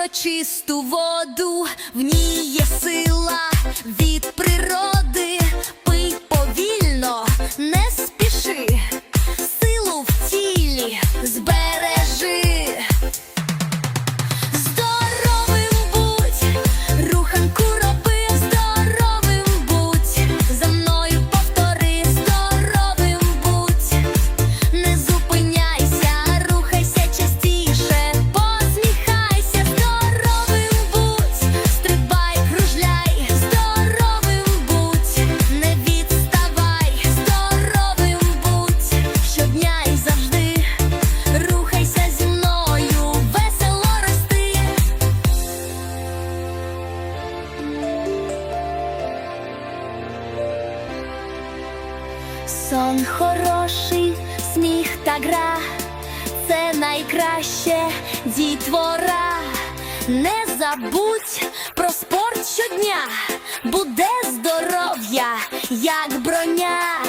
про чисту воду, в ній є сила від природи. Сон хороший, сміх та гра, це найкраще дітвора. Не забудь про спорт щодня, буде здоров'я, як броня.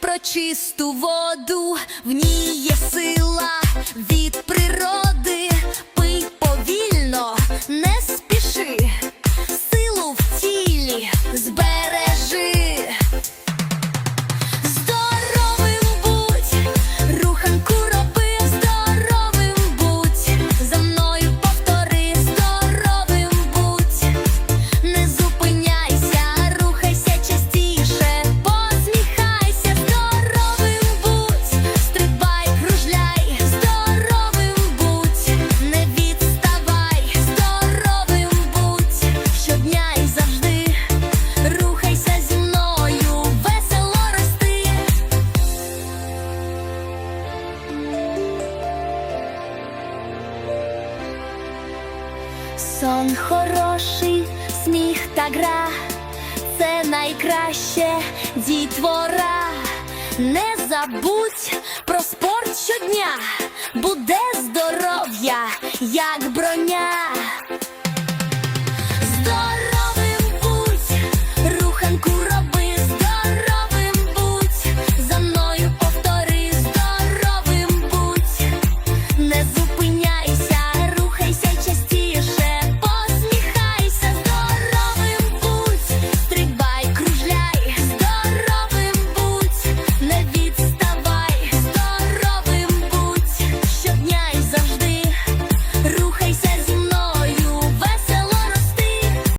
про чисту воду, в ній є сила від природи. Сон хороший, сміх та гра, це найкраще дітвора. Не забудь про спорт щодня буде.